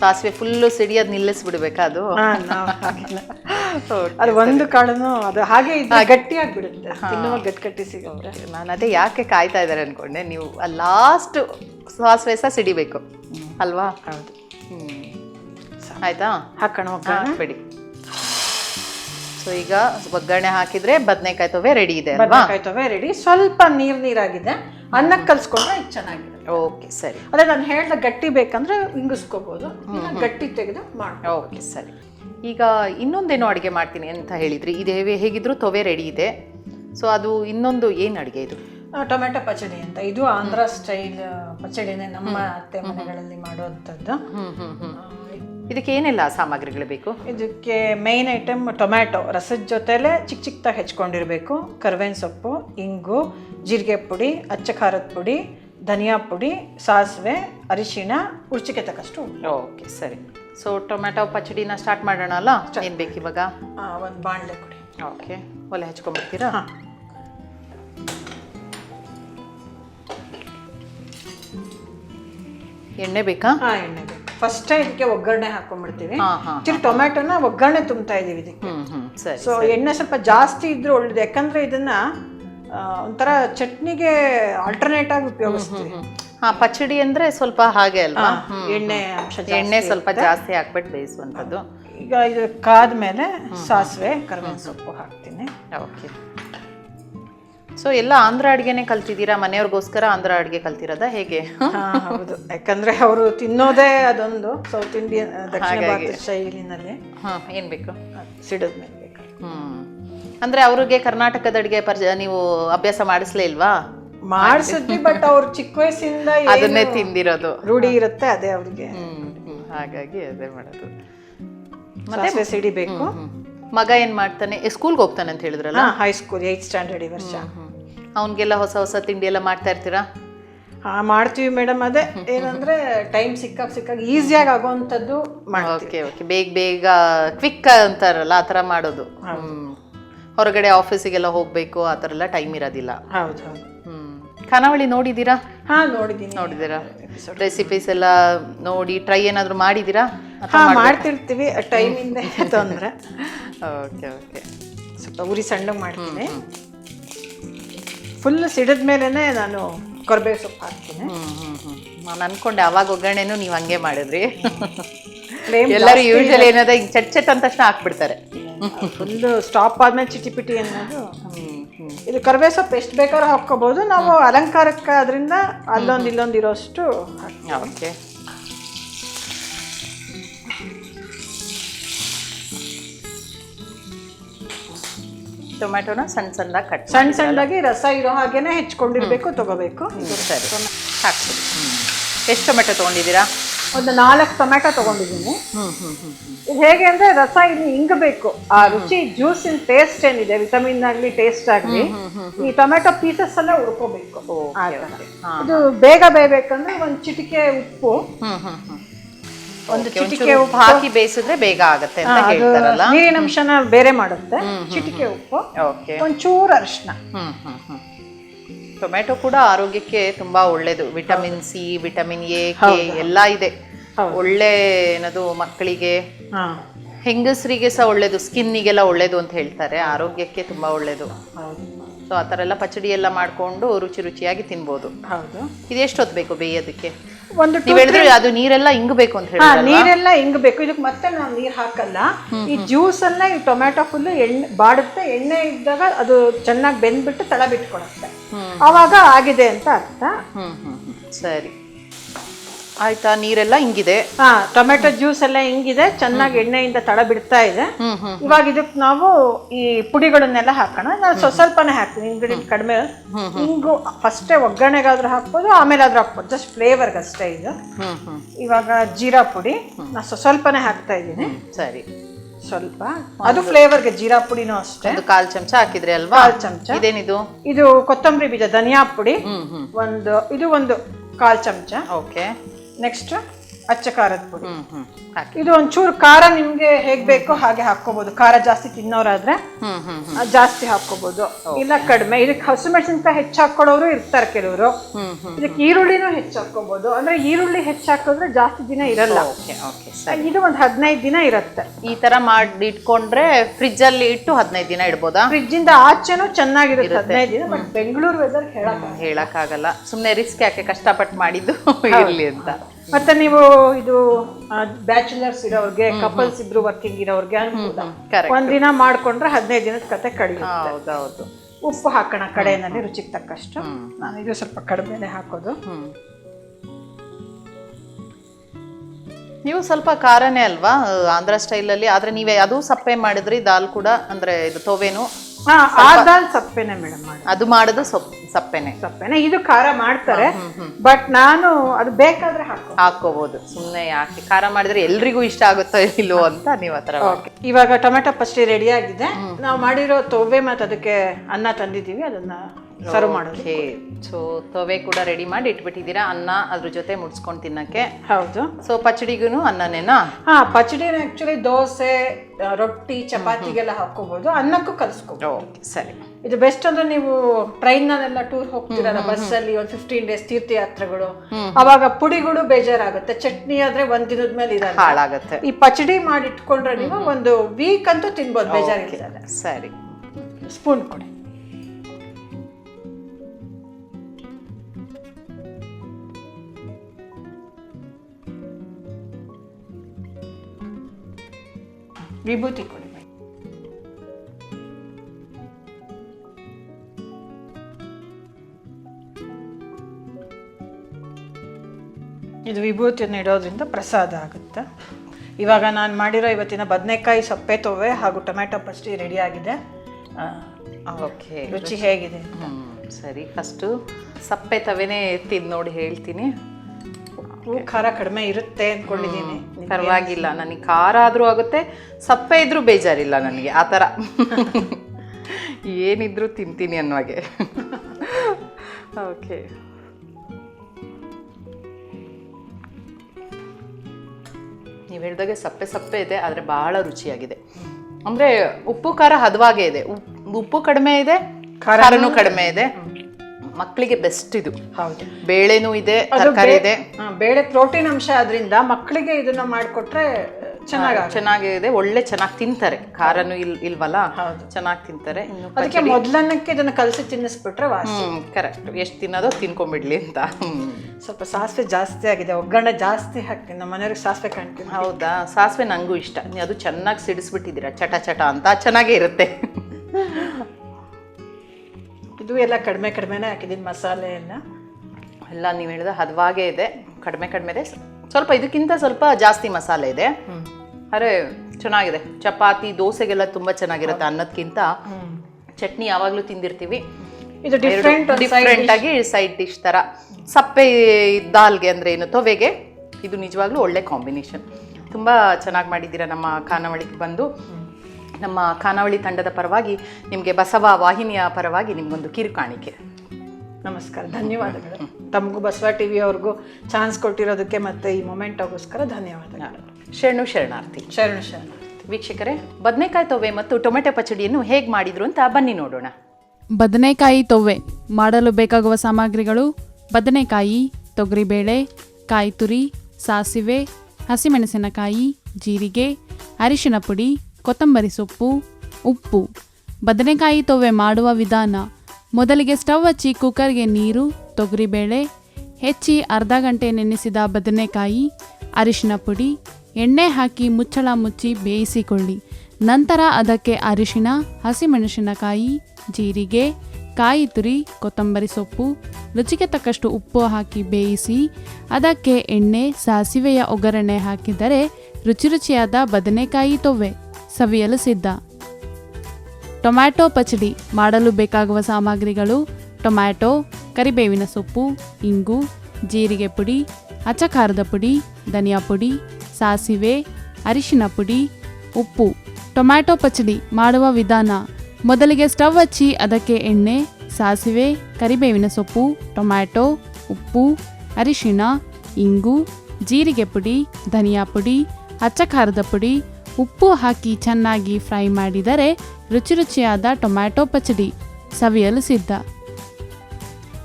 ಸಾಸಿವೆ ಫುಲ್ಲು ಸಿಡಿಯೋದು ನಿಲ್ಲಿಸ್ಬಿಡ್ಬೇಕಾ ಅದು. ಅದು ಒಂದು ಕಾಳನು ಅದು ಹಾಗೆ ಇದ್ದ ಗಟ್ಟಿ ಆಗ್ಬಿಡುತ್ತೆ ತಿನ್ನುವಾಗ ಗಟ್ಟಿ ಗಟ್ಟಿ ಸಿಗುತ್ತೆ ನಾನು ಅದೇ ಯಾಕೆ ಕಾಯ್ತಾ ಇದ್ದಾರೆ ಅನ್ಕೊಂಡೆ ನೀವು ಲಾಸ್ಟ್ ಸಾಸಿವೆ ಸಹ ಸಿಡಿಬೇಕು. ಅಲ್ವಾ? ಹೌದು. ಆಯ್ತಾ? ಹಾಕೋಣ ಹಾಕ್ಬಿಡಿ ಸೊ ಈಗ ಒಗ್ಗರಣೆ ಹಾಕಿದ್ರೆ ಬದನೆಕಾಯಿ ತೊವೆ ರೆಡಿ ಇದೆ ಬದನೆಕಾಯಿ ತವೆ ರೆಡಿ ಸ್ವಲ್ಪ ನೀರ್ ನೀರಾಗಿದೆ. ಅನ್ನಕ್ಕೆ ಕಲ್ಸ್ಕೊಂಡ್ರೆ ಇದು ಚೆನ್ನಾಗಿದೆ ಓಕೆ ಸರಿ. ಅದೇ ನಾನು ಹೇಳ್ದ ಗಟ್ಟಿ ಬೇಕಂದ್ರೆ ಇಂಗಿಸ್ಕೋಬಹುದು ಗಟ್ಟಿ ತೆಗೆದು ಮಾಡಿ ಓಕೆ ಸರಿ. ಈಗ ಇನ್ನೊಂದೇನೋ ಅಡುಗೆ ಮಾಡ್ತೀನಿ ಅಂತ ಹೇಳಿದ್ರಿ. ಇದೇ ಹೇಗೆ- ಹೇಗಿದ್ರು ತೊವೆ ರೆಡಿ ಇದೆ. ಸೊ ಅದು ಇನ್ನೊಂದು ಏನು ಅಡುಗೆ ಇದು? ಟೊಮೆಟೊ ಪಚಡಿ ಅಂತ. ಇದು ಆಂಧ್ರ ಸ್ಟೈಲ್ ಪಚಡಿನೇ ನಮ್ಮ ಅತ್ತೆ ಮನೆಗಳಲ್ಲಿ ಮಾಡುವಂಥದ್ದು. ಇದಕ್ಕೆ ಏನೆಲ್ಲ ಸಾಮಗ್ರಿಗಳು ಬೇಕು? ಇದಕ್ಕೆ ಮೇನ್ ಐಟಮ್ ಟೊಮ್ಯಾಟೊ. ರಸದ ಜೊತೆಲೆ ಚಿಕ್ಕ ಚಿಕ್ಕದಾಗಿ ಹೆಚ್ಕೊಂಡಿರಬೇಕು. ಕರ್ಬೇವಿನ ಸೊಪ್ಪು ಇಂಗು ಜೀರಿಗೆ ಪುಡಿ ಅಚ್ಚ ಖಾರದ ಪುಡಿ ಧನಿಯಾ ಪುಡಿ ಸಾಸಿವೆ ಅರಿಶಿಣ ರುಚಿಗೆ ತಕ್ಕಷ್ಟು ಓಕೆ ಸರಿ. ಸೊ ಟೊಮೆಟೊ ಪಚಡಿನ ಸ್ಟಾರ್ಟ್ ಮಾಡೋಣ ಅಲ್ಲ? ಏನು ಬೇಕು ಇವಾಗ? ಒಂದು ಬಾಣಲೆ ಕೊಡಿ ಓಕೆ ಒಲೆ ಹಚ್ಕೊಂಡ್ಬಿಡ್ತೀರಾ ಹಾಂ. ಎಣ್ಣೆ ಬೇಕಾ? ಹಾಂ ಎಣ್ಣೆ ಬೇಕು. ಫಸ್ಟ್ ಇದಕ್ಕೆ ಒಗ್ಗರಣೆ ಹಾಕೊಂಡ್ಬಿಡ್ತೀವಿ. ಹಾಂ ಟೊಮ್ಯಾಟೊನ ಒಗ್ಗರಣೆ ತುಂಬ್ತಾ ಇದೀವಿ ಇದಕ್ಕೆ. ಸೊ ಎಣ್ಣೆ ಸ್ವಲ್ಪ ಜಾಸ್ತಿ ಇದ್ರೂ ಒಳ್ಳೇದು. ಯಾಕಂದ್ರೆ ಇದನ್ನ ಒಂಥರ ಚಟ್ನಿಗೆ ಆಲ್ಟರ್ನೇಟ್ ಆಗಿ ಉಪಯೋಗಿಸ್ತೀವಿ. ಹಾ ಪಚಡಿ ಅಂದ್ರೆ ಸ್ವಲ್ಪ ಹಾಗೆ ಅಲ್ವಾ. ಎಣ್ಣೆ ಅಂಶ ಎಣ್ಣೆ ಸ್ವಲ್ಪ ಜಾಸ್ತಿ ಹಾಕ್ಬಿಟ್ಟು ಬೇಯಿಸುವಂಥದ್ದು. ಈಗ ಇದು ಕಾದ್ಮೇಲೆ ಸಾಸಿವೆ ಕರಿಬೇವಿನ ಸೊಪ್ಪು ಹಾಕ್ತೀನಿ. ಓಕೆ. ಸೊ ಎಲ್ಲ ಆಂಧ್ರ ಅಡುಗೆನೇ ಕಲ್ತಿದ್ದೀರಾ? ಮನೆಯವ್ರಿಗೋಸ್ಕರ ಆಂಧ್ರ ಅಡುಗೆ ಕಲ್ತಿರೋದಾ? ಹೇಗೆ? ಹಾ ಹೌದು. ಯಾಕಂದ್ರೆ ಅವರು ತಿನ್ನೋದೇ ಅದೊಂದು. ಸೌತ್ ಇಂಡಿಯನ್ ದಕ್ಷಿಣ ಭಾರತ ಶೈಲಿನಲ್ಲಿ ಹಾಂ ಏನು ಬೇಕು? ಸಿಡದ್ಮೇಲೆ. ಮೇಲೆ ಅಂದ್ರೆ ಅವ್ರಿಗೆ ಕರ್ನಾಟಕದ ಅಡಿಗೆ ಪರಿಚಯ ನೀವು ಅಭ್ಯಾಸ ಮಾಡಿಸ್ಲೇ ಇಲ್ವಾ? ಮಾಡಿಸಿದ್ವಿ ಬಟ್ ಅವ್ರು ಚಿಕ್ಕ ವಯಸ್ಸಿಂದ ಅದನ್ನೇ ತಿಂದಿರೋದು. ರೂಢಿ ಇರುತ್ತೆ ಅದೇ ಅವ್ರಿಗೆ. ಹಾಗಾಗಿ ಅದೇ ಮಾಡೋದು. ಮತ್ತೆ? ಸಿಡಿಬೇಕು. ಮಗ ಏನ್ ಮಾಡ್ತಾನೆ? ಸ್ಕೂಲ್ಗೆ ಹೋಗ್ತಾನೆ ಅಂತ ಹೇಳಿದ್ರಲ್ಲ? ಹೈ ಹೈಸ್ಕೂಲ್ ಏಯ್ತ್ ಸ್ಟ್ಯಾಂಡರ್ಡ್ ಈ ವರ್ಷ. ಅವನಿಗೆಲ್ಲ ಹೊಸ ಹೊಸ ತಿಂಡಿ ಎಲ್ಲ ಮಾಡ್ತಾ ಇರ್ತೀರಾ? ಹಾ ಮಾಡ್ತೀವಿ ಮೇಡಮ್ ಅದೇ. ಏನಂದ್ರೆ ಟೈಮ್ ಸಿಕ್ಕಾಗ ಸಿಕ್ಕಾಗ ಈಸಿಯಾಗಿ ಆಗೋವಂಥದ್ದು ಮಾಡಿ ಓಕೆ ಓಕೆ ಬೇಗ ಬೇಗ ಕ್ವಿಕ್ ಅಂತಾರಲ್ಲ ಆ ಥರ ಮಾಡೋದು. ಹೊರಗಡೆ ಆಫೀಸಿಗೆಲ್ಲ ಹೋಗ್ಬೇಕು ಆ ಥರ ಎಲ್ಲ ಟೈಮ್ ಇರೋದಿಲ್ಲ. ಹೌದು ಹೌದು. ಖಾನಾವಳಿ ನೋಡಿದ್ದೀರಾ? ಹಾ ನೋಡಿದ್ದೀನಿ. ನೋಡಿದ್ದೀರಾ? ರೆಸಿಪೀಸ್ ಎಲ್ಲ ನೋಡಿ ಟ್ರೈ ಏನಾದರೂ ಮಾಡಿದ್ದೀರಾ? ಹಾ ಮಾಡ್ತಿರ್ತೀವಿ ಟೈಮಿಂದ ತೊಂದರೆ. ಓಕೆ ಓಕೆ ಸ್ವಲ್ಪ ಉರಿ ಸಣ್ಣಗೆ ಮಾಡ್ತೀನಿ. ಫುಲ್ ಸಿಡಿದ ಮೇಲೆ ನಾನು ಕೊರಬೇವು ಸೊಪ್ಪು ಹಾಕ್ತೀನಿ. ಹ್ಮ್ ಹ್ಞೂ ಹ್ಞೂ ನಾನು ಅನ್ಕೊಂಡೆ ಅವಾಗ ಒಗ್ಗರಣೆನೂ ನೀವು ಹಂಗೆ ಮಾಡಿದ್ರಿ. ಎಲ್ಲರೂ ಯೂಶಲಿ ಏನದ ಈಗ ಚಟ್ ಚಟ್ ಅಂದ ತಕ್ಷಣ ಹಾಕ್ಬಿಡ್ತಾರೆ. ಫುಲ್ಲು ಸ್ಟಾಪ್ ಆದ್ಮೇಲೆ ಚಿಟಿಪಿಟಿ ಅನ್ನೋದು. ಇದು ಕರ್ಬೇ ಸೊಪ್ಪು ಎಷ್ಟು ಬೇಕಾದ್ರೂ ಹಾಕ್ಕೋಬಹುದು ನಾವು ಅಲಂಕಾರಕ್ಕೆ ಅದರಿಂದ ಅಲ್ಲೊಂದು ಇಲ್ಲೊಂದು ಇರೋಷ್ಟು ಹಾಕ್ತೀವಿ. ಓಕೆ ಟೊಮ್ಯಾಟೊನ ಸಣ್ಣ ಸಣ್ಣದಾಗಿ ಕಟ್ ಸಣ್ಣ ಸಣ್ಣದಾಗಿ ರಸ ಇರೋ ಹಾಗೇನೆ ಹೆಚ್ಕೊಂಡಿರ್ಬೇಕು ತಗೋಬೇಕು. ಸರಿ ಹ್ಮ್. ಎಷ್ಟು ಟೊಮೆಟೊ ತೊಗೊಂಡಿದ್ದೀರಾ? ಒಂದು ನಾಲ್ಕು ಟೊಮೆಟೊ ತಗೊಂಡಿದ್ದೀನಿ. ಇದು ಹೇಗೆ ಅಂದ್ರೆ ರಸ ಇಲ್ಲಿ ಇಂಗಬೇಕು ಆ ರುಚಿ ಜ್ಯೂಸಿನ ಟೇಸ್ಟ್ ಏನಿದೆ ವಿಟಮಿನ್ ಆಗ್ಲಿ ಟೇಸ್ಟ್ ಆಗ್ಲಿ ಈ ಟೊಮೆಟೊ ಪೀಸಸ್ ಎಲ್ಲ ಉಳ್ಕೋಬೇಕು ಇದು ಬೇಗ ಬೇಯಬೇಕಂದ್ರೆ ಒಂದು ಚಿಟಿಕೆ ಉಪ್ಪು. ಒಂದು ಚಿಟಿಕೆ ಉಪ್ಪು ಹಾಕಿ ಬೇಯಿಸಿದ್ರೆ ಬೇಗ ಆಗುತ್ತೆ ಅಂತ ಹೇಳ್ತಾರಲ್ಲ? ನೀರಿನ ಅಂಶನ ಬೇರೆ ಮಾಡುತ್ತೆ. ಚಿಟಿಕೆ ಉಪ್ಪು. ಓಕೆ. ಒಂಚೂರು ಅರಿಶಿನ. ಟೊಮೆಟೊ ಕೂಡ ಆರೋಗ್ಯಕ್ಕೆ ತುಂಬಾ ಒಳ್ಳೇದು. Vitamin C vitamin A K ಎಲ್ಲ ಇದೆ. ಒಳ್ಳೆ ಏನದು ಮಕ್ಕಳಿಗೆ ಹೆಂಗಸರಿಗೆ ಸಹ ಒಳ್ಳೇದು ಸ್ಕಿನ್ನಿಗೆಲ್ಲ ಒಳ್ಳೇದು ಅಂತ ಹೇಳ್ತಾರೆ. ಆರೋಗ್ಯಕ್ಕೆ ತುಂಬಾ ಒಳ್ಳೇದು. ಸೊ ಆ ಥರ ಎಲ್ಲ ಪಚಡಿ ಎಲ್ಲ ಮಾಡಿಕೊಂಡು ರುಚಿ ರುಚಿಯಾಗಿ ತಿನ್ಬೋದು. ಹೌದು. ಇದು ಎಷ್ಟು ಹೊತ್ತು ಬೇಕು ಬೇಯೋದಕ್ಕೆ? ಒಂದು ನೀವ್ ಹೇಳಿದ್ರೆ ಅದು ನೀರೆಲ್ಲ ಇಂಗಬೇಕು ಅಂತ ಹೇಳಿ ನೀರೆಲ್ಲ ಹಿಂಗಬೇಕು ಇದಕ್ಕೆ ಮತ್ತೆ ನಾವು ನೀರು ಹಾಕಲ್ಲ. ಈ ಜ್ಯೂಸ್ ಅನ್ನ ಈ ಟೊಮ್ಯಾಟೊ ಫುಲ್ ಎಣ್ಣೆ ಬಾಡುತ್ತೆ. ಎಣ್ಣೆ ಇದ್ದಾಗ ಅದು ಚೆನ್ನಾಗಿ ಬೆಂದ್ಬಿಟ್ಟು ತಳ ಬಿಟ್ಕೊಡುತ್ತೆ ಅವಾಗ ಆಗಿದೆ ಅಂತ ಅರ್ಥ. ಹ್ಮ್ ಹ್ಮ್. ಸರಿ. ಆಯ್ತಾ ನೀರೆಲ್ಲ ಹಿಂಗಿದೆ? ಹಾ ಟೊಮೆಟೊ ಜ್ಯೂಸ್ ಎಲ್ಲ ಹಿಂಗಿದೆ ಚೆನ್ನಾಗಿ ಎಣ್ಣೆಯಿಂದ ತಡ ಬಿಡ್ತಾ ಇದೆ ಇವಾಗ ಇದಕ್ಕೆ ನಾವು ಈ ಪುಡಿಗಳನ್ನೆಲ್ಲ ಹಾಕೋಣ. ನಾನು ಸ್ವಲ್ಪ ಸ್ವಲ್ಪನೇ ಹಾಕ್ತೀನಿ ಇಂಗ್ರೀಡಿಯಂಟ್ ಕಡಿಮೆ. ಹಿಂಗು ಫಸ್ಟೇ ಒಗ್ಗರಣೆಗಾದ್ರೂ ಹಾಕ್ಬೋದು ಆಮೇಲೆ ಆದ್ರೂ ಹಾಕ್ಬೋದು ಜಸ್ಟ್ ಫ್ಲೇವರ್ಗೆ ಅಷ್ಟೇ ಇದು. ಇವಾಗ ಜೀರಾ ಪುಡಿ. ನಾನು ಸ್ವ ಸ್ವಲ್ಪನೇ ಹಾಕ್ತಾ ಇದ್ದೀನಿ. ಸರಿ. ಸ್ವಲ್ಪ. ಅದು ಫ್ಲೇವರ್ಗೆ ಜೀರಾ ಪುಡಿನೂ ಅಷ್ಟೇ. ಒಂದು ಕಾಲ್ ಚಮಚ ಹಾಕಿದ್ರೆ ಅಲ್ವಾ? ಕಾಲ್ ಚಮಚ. ಇದೇನಿದು? ಇದು ಕೊತ್ತಂಬರಿ ಬೀಜ ಧನಿಯಾ ಪುಡಿ. ಒಂದು ಇದು ಒಂದು ಕಾಲ್ ಚಮಚ. ಓಕೆ. ನೆಕ್ಸ್ಟ್ ಅಚ್ಚ ಖಾರದ ಪುಡಿ. ಇದು ಒಂಚೂರು ಖಾರ ನಿಮ್ಗೆ ಹೇಗ್ ಬೇಕೋ ಹಾಗೆ ಹಾಕೋಬಹುದು ಖಾರ ಜಾಸ್ತಿ ತಿನ್ನೋರಾದ್ರೆ ಜಾಸ್ತಿ ಹಾಕೋಬಹುದು ಇಲ್ಲ ಕಡಿಮೆ. ಇದಕ್ಕೆ ಹಸಿಮೆಣಸಿನಕಾಯಿ ಹೆಚ್ಚು ಹಾಕೊಳ್ಳೋರು ಇರ್ತಾರೆ ಕೆಲವರು. ಇದಕ್ಕೆ ಈರುಳ್ಳಿನೂ ಹೆಚ್ಚು ಹಾಕೋಬಹುದು ಅಂದ್ರೆ ಈರುಳ್ಳಿ ಹೆಚ್ಚು ಹಾಕಿದ್ರೆ ಜಾಸ್ತಿ ದಿನ ಇರಲ್ಲ. ಇದು ಒಂದ್ ಹದಿನೈದು ದಿನ ಇರುತ್ತೆ. ಈ ತರ ಮಾಡಿ ಇಟ್ಕೊಂಡ್ರೆ ಫ್ರಿಜ್ ಅಲ್ಲಿ ಇಟ್ಟು ಹದಿನೈದು ದಿನ ಇಡ್ಬೋದಾ? ಫ್ರಿಜ್ ಇಂದ ಆಚೆನೂ ಚೆನ್ನಾಗಿರುತ್ತೆ ಹದಿನೈದು ದಿನ ಬಟ್ ಬೆಂಗಳೂರು ವೆದರ್ ಹೇಳಕ್ ಆಗಲ್ಲ ಸುಮ್ನೆ ರಿಸ್ಕ್ ಯಾಕೆ ಕಷ್ಟಪಟ್ಟು ಮಾಡಿದ್ದು ಇರ್ಲಿ ಅಂತ. ಮತ್ತೆ ನೀವು ಇದು ಬ್ಯಾಚುಲರ್ಸ್ ಇರೋರ್ಗೆ ಕಪಲ್ಸ್ ಇಬ್ರು ವರ್ಕಿಂಗ್ ಇರೋರ್ಗೆ ಒಂದಿನ ಮಾಡ್ಕೊಂಡ್ರೆ ಹದಿನೈದು ದಿನದ ಕತೆ ಕಡಿಮೆ ಹೌದೌದು. ಉಪ್ಪು ಹಾಕೋಣ ಕಡೆಯಲ್ಲಿ ರುಚಿಗೆ ತಕ್ಕಷ್ಟು. ನಾನು ಇದು ಸ್ವಲ್ಪ ಕಡಿಮೆನೆ ಹಾಕೋದು. ನೀವು ಸ್ವಲ್ಪ ಖಾರನೇ ಅಲ್ವಾ? ಆಂಧ್ರ ಸ್ಟೈಲಲ್ಲಿ ಆದ್ರೆ ನೀವೇ ಅದು ಸಪ್ಪೆ ಮಾಡಿದ್ರಿ ದಾಲ್ ಕೂಡ ಅಂದ್ರೆ ಇದು ತೊವೇನು ಆ ದಾಲ್ ಸಪ್ಪೆನೆ ಮೇಡಮ್ ಮಾಡಿ ಅದು ಮಾಡೋದು ಸೊಪ್ ಸಪ್ಪೆನೆ. ಸಪ್ಪೆನೆ. ಇದು ಖಾರ ಮಾಡ್ತಾರೆ ಬಟ್ ನಾನು ಅದು ಬೇಕಾದ್ರೆ ಹಾಕೋ ಹಾಕೋಬಹುದು ಸುಮ್ಮನೆ ಯಾಕೆ ಖಾರ ಮಾಡಿದ್ರೆ ಎಲ್ರಿಗೂ ಇಷ್ಟ ಆಗುತ್ತೋ ಇಲ್ವೋ ಅಂತ ನೀವ್ ಹತ್ರ ಇವಾಗ ಟೊಮೆಟೊ ಪಸ್ಟಿ ರೆಡಿ ಆಗಿದೆ. ನಾವು ಮಾಡಿರೋ ತೊವೆ ಮತ್ತೆ ಅದಕ್ಕೆ ಅನ್ನ ತಂದಿದ್ದೀವಿ. ಅದನ್ನ ಸರ್ವ್ ಮಾಡೋದು. ಓಕೆ ಸೊ ತವೆ ಕೂಡ ರೆಡಿ ಮಾಡಿ ಇಟ್ಬಿಟ್ಟಿದ್ದೀರಾ? ಅನ್ನ ಅದ್ರ ಜೊತೆ ಮುಡ್ಸ್ಕೊಂಡು ತಿನ್ನಕ್ಕೆ? ಹೌದು. ಸೊ ಪಚಡಿಗೂ ಅನ್ನನೇನಾ? ಹಾ ಪಚಡಿನ ಆಕ್ಚುಲಿ ದೋಸೆ ಆ, ರೊಟ್ಟಿ ಚಪಾತಿಗೆಲ್ಲ ಹಾಕೋಬಹುದು ಅನ್ನಕ್ಕೂ ಕಲಿಸ್ಕೋಬಹುದು ಓಕೆ ಸರಿ. ಇದು ಬೆಸ್ಟ್ ಅಂದ್ರೆ ನೀವು ಟ್ರೈನ್ ಟೂರ್ ಹೋಗ್ತೀರಲ್ಲ ಬಸ್ ಅಲ್ಲಿ ಒಂದು ಫಿಫ್ಟೀನ್ ಡೇಸ್ ತೀರ್ಥಯಾತ್ರೆಗಳು. ಅವಾಗ ಪುಡಿಗಳು ಬೇಜಾರಾಗುತ್ತೆ. ಚಟ್ನಿ ಆದ್ರೆ ಒಂದ್ ದಿನದ ಮೇಲೆ ಇರಲ್ಲ. ಹಾಳಾಗತ್ತೆ. ಈ ಪಚಡಿ ಮಾಡಿ ಇಟ್ಕೊಂಡ್ರೆ ನೀವು ಒಂದು ವೀಕ್ ಅಂತೂ ತಿನ್ಬೋದು ಬೇಜಾರಿಲ್ಲ ಸರಿ. ಸ್ಪೂನ್ ಕೊಡಿ. ವಿಭೂತಿ ಕೊಡಿ. ಇದು ವಿಭೂತಿಯನ್ನು ಇಡೋದ್ರಿಂದ ಪ್ರಸಾದ ಆಗುತ್ತೆ. ಇವಾಗ ನಾನು ಮಾಡಿರೋ ಇವತ್ತಿನ ಬದನೆಕಾಯಿ ಸಪ್ಪೆ ತೊವೆ ಹಾಗೂ ಟೊಮ್ಯಾಟೊ ಪಸ್ಟಿ ರೆಡಿ ಆಗಿದೆ. ಆ, ಓಕೆ ರುಚಿ ಹೇಗಿದೆ ಸರಿ. ಫಸ್ಟು ಸಪ್ಪೆ ತವೆನೇ ತಿಂದು ನೋಡಿ ಹೇಳ್ತೀನಿ. ಉಪ್ಪು ಖಾರ ಕಡಿಮೆ ಇರುತ್ತೆ ಅಂದ್ಕೊಂಡಿದ್ದೀನಿ ಪರವಾಗಿಲ್ಲ. ನನಗೆ ಖಾರ ಆದರೂ ಆಗುತ್ತೆ ಸಪ್ಪೆ ಇದ್ರೂ ಬೇಜಾರಿಲ್ಲ ನನಗೆ ಆ ಥರ. ಏನಿದ್ರೂ ತಿಂತೀನಿ ಅನ್ನುವಾಗೆ ಓಕೆ ನೀವು ಹೇಳಿದಾಗೆ ಸಪ್ಪೆ ಸಪ್ಪೆ ಇದೆ ಆದರೆ ಬಹಳ ರುಚಿಯಾಗಿದೆ. ಅಂದರೆ ಉಪ್ಪು ಖಾರ ಹದವಾಗೇ ಇದೆ. ಉಪ್- ಉಪ್ಪು ಕಡಿಮೆ ಇದೆ ಖಾರನೂ ಕಡಿಮೆ ಇದೆ. ಮಕ್ಕಳಿಗೆ ಬೆಸ್ಟ್ ಇದು. ಹೌದು. ಬೇಳೆನೂ ಇದೆ ತರಕಾರಿ ಇದೆ. ಹಾ, ಬೇಳೆ ಪ್ರೋಟೀನ್ ಅಂಶ ಆದ್ರಿಂದ ಮಕ್ಕಳಿಗೆ ಇದನ್ನ ಮಾಡಿಕೊಟ್ರೆ ಚೆನ್ನಾಗಿ ಚೆನ್ನಾಗಿದೆ ಒಳ್ಳೆ ಚೆನ್ನಾಗಿ ತಿಂತಾರೆ. ಖಾರನೂ ಇಲ್ ಇಲ್ವಲ್ಲ. ಚೆನ್ನಾಗಿ ತಿಂತಾರೆ. ಇನ್ನು ಅದಕ್ಕೆ ಮೊದ್ಲನ್ನಕ್ಕೆ ಇದನ್ನ ಕಲಸಿ ತಿನ್ನಿಸ್ಬಿಟ್ರೆ ವಾಸಿ. ಹ್ಮ್ ಕರೆಕ್ಟ್ ಎಷ್ಟು ತಿನ್ನೋದೋ ತಿನ್ಕೊಂಬಿಡ್ಲಿ ಅಂತ. ಹ್ಮ್. ಸ್ವಲ್ಪ ಸಾಸಿವೆ ಜಾಸ್ತಿ ಆಗಿದೆ ಒಗ್ಗರಣೆ ಜಾಸ್ತಿ ಹಾಕ್ತೀನಿ. ನಮ್ಮ ಮನೆಯವ್ರಿಗೆ ಸಾಸಿವೆ ಕಾಣ್ತೀನಿ ಹೌದಾ? ಸಾಸಿವೆ ನಂಗೂ ಇಷ್ಟ. ನೀವು ಅದು ಚೆನ್ನಾಗಿ ಸಿಡಿಸ್ಬಿಟ್ಟಿದ್ದೀರಾ ಚಟ ಚಟ ಅಂತ? ಚೆನ್ನಾಗೇ ಇರುತ್ತೆ. ಇದು ಎಲ್ಲ ಕಡಿಮೆ ಕಡಿಮೆನೇ ಹಾಕಿದ್ದೀನಿ ಮಸಾಲೆ ಎಲ್ಲ. ಎಲ್ಲ ನೀವು ಹೇಳಿದ ಹದವಾಗೇ ಇದೆ. ಕಡಿಮೆ ಕಡಿಮೆ ಇದೆ ಸ್ವಲ್ಪ ಇದಕ್ಕಿಂತ ಸ್ವಲ್ಪ ಜಾಸ್ತಿ ಮಸಾಲೆ ಇದೆ. ಅರೆ ಚೆನ್ನಾಗಿದೆ. ಚಪಾತಿ ದೋಸೆಗೆಲ್ಲ ತುಂಬ ಚೆನ್ನಾಗಿರುತ್ತೆ ಅನ್ನೋದಕ್ಕಿಂತ ಚಟ್ನಿ ಯಾವಾಗಲೂ ತಿಂದಿರ್ತೀವಿ. ಇದು ಡಿಫ್ರೆಂಟ್ ಡಿಫ್ರೆಂಟ್ ಆಗಿ ಸೈಡ್ ಡಿಶ್ ಥರ ಸಪ್ಪೆ ದಾಲ್ಗೆ ಅಂದರೆ ಏನು ತೊವೆಗೆ. ಇದು ನಿಜವಾಗ್ಲೂ ಒಳ್ಳೆ ಕಾಂಬಿನೇಷನ್. ತುಂಬಾ ಚೆನ್ನಾಗಿ ಮಾಡಿದ್ದೀರಾ ನಮ್ಮ ಖಾನಾವಳಿಗೆ ಬಂದು. ನಮ್ಮ ಖಾನಾವಳಿ ತಂಡದ ಪರವಾಗಿ ನಿಮಗೆ ಬಸವ ವಾಹಿನಿಯ ಪರವಾಗಿ ನಿಮಗೊಂದು ಕಿರು ಕಾಣಿಕೆ ನಮಸ್ಕಾರ ಧನ್ಯವಾದಗಳು. ತಮಗೂ ಬಸವ ಟಿ ವಿ ಅವ್ರಿಗೂ ಚಾನ್ಸ್ ಕೊಟ್ಟಿರೋದಕ್ಕೆ ಮತ್ತೆ ಈ ಮೊಮೆಂಟಗೋಸ್ಕರ ಧನ್ಯವಾದಗಳು. ಶರಣು ಶರಣಾರ್ಥಿ. ಶರಣು ಶರಣಾರ್ಥಿ. ವೀಕ್ಷಕರೇ ಬದನೆಕಾಯಿ ತೊವೆ ಮತ್ತು ಟೊಮೆಟೊ ಪಚಡಿಯನ್ನು ಹೇಗೆ ಮಾಡಿದ್ರು ಅಂತ ಬನ್ನಿ ನೋಡೋಣ. ಬದನೆಕಾಯಿ ತೊವೆ ಮಾಡಲು ಬೇಕಾಗುವ ಸಾಮಗ್ರಿಗಳು ಬದನೆಕಾಯಿ ತೊಗರಿಬೇಳೆ ಕಾಯಿ ತುರಿ ಸಾಸಿವೆ ಹಸಿಮೆಣಸಿನಕಾಯಿ ಜೀರಿಗೆ ಅರಿಶಿನ ಪುಡಿ ಕೊತ್ತಂಬರಿ ಸೊಪ್ಪು, ಉಪ್ಪು, ಬದನೆಕಾಯಿ ತೊವೆ ಮಾಡುವ ವಿಧಾನ. ಮೊದಲಿಗೆ ಸ್ಟವ್ ಹಚ್ಚಿ ಕುಕ್ಕರ್ಗೆ ನೀರು, ತೊಗರಿಬೇಳೆ, ಹೆಚ್ಚಿ ಅರ್ಧ ಗಂಟೆ ನೆನೆಸಿದ ಬದನೆಕಾಯಿ, ಅರಿಶಿನ ಪುಡಿ, ಎಣ್ಣೆ ಹಾಕಿ ಮುಚ್ಚಳ ಮುಚ್ಚಿ ಬೇಯಿಸಿಕೊಳ್ಳಿ. ನಂತರ ಅದಕ್ಕೆ ಅರಿಶಿನ, ಹಸಿಮೆಣಸಿನಕಾಯಿ, ಜೀರಿಗೆ ಕಾಯಿ ತುರಿ ಕೊತ್ತಂಬರಿ ಸೊಪ್ಪು, ರುಚಿಗೆ ತಕ್ಕಷ್ಟು ಉಪ್ಪು ಹಾಕಿ ಬೇಯಿಸಿ, ಅದಕ್ಕೆ ಎಣ್ಣೆ, ಸಾಸಿವೆಯ ಒಗ್ಗರಣೆ ಹಾಕಿದರೆ ರುಚಿ ರುಚಿಯಾದ ಬದನೆಕಾಯಿ ತೊವ್ವೆ ಸವಿಯಲು ಸಿದ್ಧ. ಟೊಮ್ಯಾಟೊ ಪಚಡಿ ಮಾಡಲು ಬೇಕಾಗುವ ಸಾಮಗ್ರಿಗಳು ಟೊಮ್ಯಾಟೊ, ಕರಿಬೇವಿನ ಸೊಪ್ಪು, ಇಂಗು, ಜೀರಿಗೆ ಪುಡಿ ಅಚ್ಚಖಾರದ ಪುಡಿ, ಧನಿಯಾ ಪುಡಿ, ಸಾಸಿವೆ, ಅರಿಶಿನ ಪುಡಿ, ಉಪ್ಪು. ಟೊಮ್ಯಾಟೊ ಪಚಡಿ ಮಾಡುವ ವಿಧಾನ, ಮೊದಲಿಗೆ ಸ್ಟವ್ ಹಚ್ಚಿ ಅದಕ್ಕೆ ಎಣ್ಣೆ, ಸಾಸಿವೆ, ಕರಿಬೇವಿನ ಸೊಪ್ಪು, ಟೊಮ್ಯಾಟೊ, ಉಪ್ಪು ಅರಿಶಿಣ ಇಂಗು, ಜೀರಿಗೆ ಪುಡಿ, ಧನಿಯಾ ಪುಡಿ ಅಚ್ಚಖಾರದ ಪುಡಿ ಉಪ್ಪು ಹಾಕಿ ಚೆನ್ನಾಗಿ ಫ್ರೈ ಮಾಡಿದರೆ ರುಚಿ ರುಚಿಯಾದ ಟೊಮ್ಯಾಟೊ ಪಚಡಿ, ಸವಿಯಲು ಸಿದ್ಧ.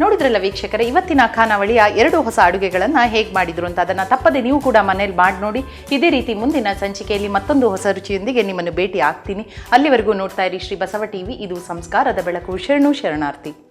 ನೋಡಿದ್ರಲ್ಲ ವೀಕ್ಷಕರೇ, ಇವತ್ತಿನ ಖಾನಾವಳಿಯ ಎರಡು ಹೊಸ ಅಡುಗೆಗಳನ್ನು ಹೇಗೆ ಮಾಡಿದ್ರು ಅಂತ ಅದನ್ನು ತಪ್ಪದೆ ನೀವು ಕೂಡ ಮನೇಲಿ ಮಾಡಿ ನೋಡಿ. ಇದೇ ರೀತಿ ಮುಂದಿನ ಸಂಚಿಕೆಯಲ್ಲಿ ಮತ್ತೊಂದು ಹೊಸ ರುಚಿಯೊಂದಿಗೆ ನಿಮ್ಮನ್ನು ಭೇಟಿ ಆಗ್ತೀನಿ ಅಲ್ಲಿವರೆಗೂ ನೋಡ್ತಾ ಇರಿ ಶ್ರೀ ಬಸವ ಟಿವಿ, ಇದು ಸಂಸ್ಕಾರದ ಬೆಳಕು. ಶರಣು ಶರಣಾರ್ಥಿ.